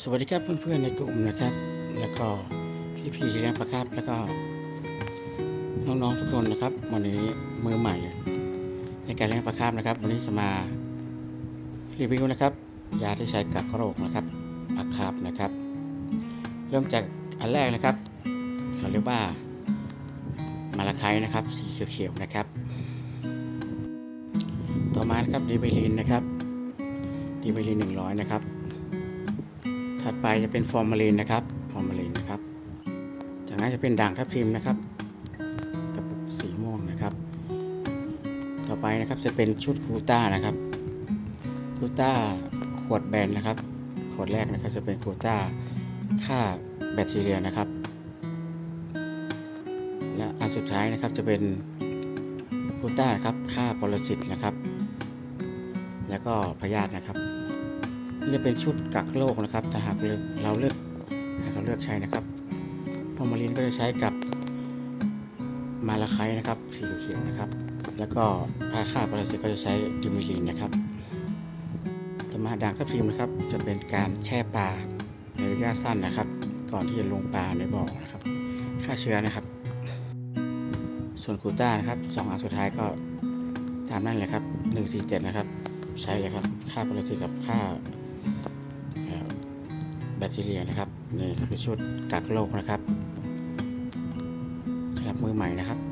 สวัสดีครับเพื่อนๆในกลุ่มนะครับ แล้วก็พี่ๆที่เลี้ยงปลาครับแล้วก็น้องๆทุกคนนะครับ วันนี้มือใหม่ ในการเลี้ยงปลาครับนะครับ วันนี้จะมารีวิวนะครับยาที่ใช้กักโรคนะครับปลาครับนะครับ เริ่มจากอันแรกนะครับเขาเรียกว่ามาลาไคนะครับ สีเขียวๆนะครับ ต่อมานะครับดีเบลินนะครับดีเบลิน100นะครับ ถัดไปจะเป็นฟอร์มาลินนะครับ ฟอร์มาลินนะครับ จากนั้นจะเป็นด่างทับทิมนะครับกระปุกสีม่วงนะครับ ต่อไปนะครับจะเป็นชุดกูต้านะครับกูต้าขวดแบนนะครับ ขวดแรกนะครับจะเป็นกูต้าฆ่าแบคทีเรียนะครับ และอันสุดท้ายนะครับจะเป็นกูต้าครับฆ่าปรสิตนะครับ แล้วก็พยาธินะครับ นี่จะเป็นชุดกักโรคนะครับ ถ้าหากเราเลือกหากเราเลือกใช้นะครับฟอร์มาลินก็จะใช้กับมาลาไคนะครับ สีเขียวนะครับ แล้วก็ถ้าฆ่าปรสิตก็จะใช้ดิมิลินนะครับต่มาด่างทับทิมนะครับ จะเป็นการแช่ปลาในระยะสั้นนะครับ ก่อนที่จะลงปลาในบ่อนะครับ ฆ่าเชื้อนะครับ ส่วนคูต้านะครับสองอันสุดท้ายก็ตามนั่นเลยครับ147นะครับ ใช้เลยครับฆ่าปรสิตกับฆ่า บคทีเรียนะครับนี่คือชุดกักโรคนะครับสำหรับมือใหม่นะครับ